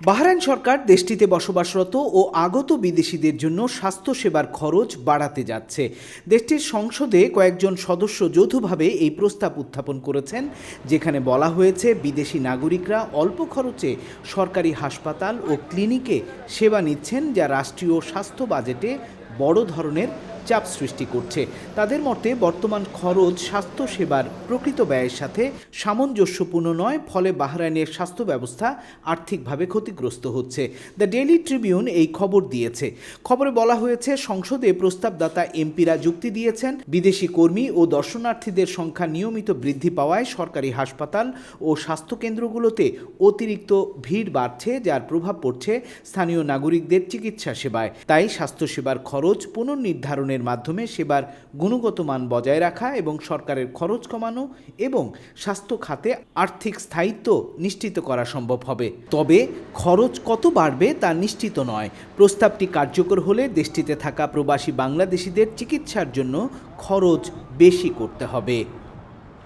Bahrain সরকার দেশটিতে বসবাসরত ও আগত বিদেশিদের জন্য স্বাস্থ্যসেবার খরচ বাড়াতে যাচ্ছে। দেশটির সংসদে কয়েকজন সদস্য যৌথভাবে এই প্রস্তাব উত্থাপন করেছেন, যেখানে বলা হয়েছে বিদেশি নাগরিকরা অল্প খরচে সরকারি হাসপাতাল ও ক্লিনিকে সেবা নিচ্ছেন, যা রাষ্ট্রীয় স্বাস্থ্য বাজেটে বড় ধরনের চাপ সৃষ্টি করছে। তাদের মতে, বর্তমান খরচ স্বাস্থ্যসেবার প্রকৃত ব্যয়ের সাথে সামঞ্জস্যপূর্ণ নয়, ফলে বাহরাইনের স্বাস্থ্য ব্যবস্থা আর্থিকভাবে ক্ষতিগ্রস্ত হচ্ছে। দ্য ডেইলি ট্রিবিউন এই খবর দিয়েছে। খবরে বলা হয়েছে, সংসদে প্রস্তাবদাতা এমপিরা যুক্তি দিয়েছেন, বিদেশি কর্মী ও দর্শনার্থীদের সংখ্যা নিয়মিত বৃদ্ধি পাওয়ায় সরকারি হাসপাতাল ও স্বাস্থ্যকেন্দ্রগুলোতে অতিরিক্ত ভিড় বাড়ছে, যার প্রভাব পড়ছে স্থানীয় নাগরিকদের চিকিৎসা সেবায়। তাই স্বাস্থ্যসেবার খরচ পুনর্নির্ধারণের মাধ্যমে সেবার গুণগত মান বজায় রাখা এবং সরকারের খরচ কমানো এবং স্বাস্থ্য খাতে আর্থিক স্থায়িত্ব নিশ্চিত করা সম্ভব হবে। তবে খরচ কত বাড়বে তা নিশ্চিত নয়। প্রস্তাবটি কার্যকর হলে দেশটিতে থাকা প্রবাসী বাংলাদেশিদের চিকিৎসার জন্য খরচ বেশি করতে হবে।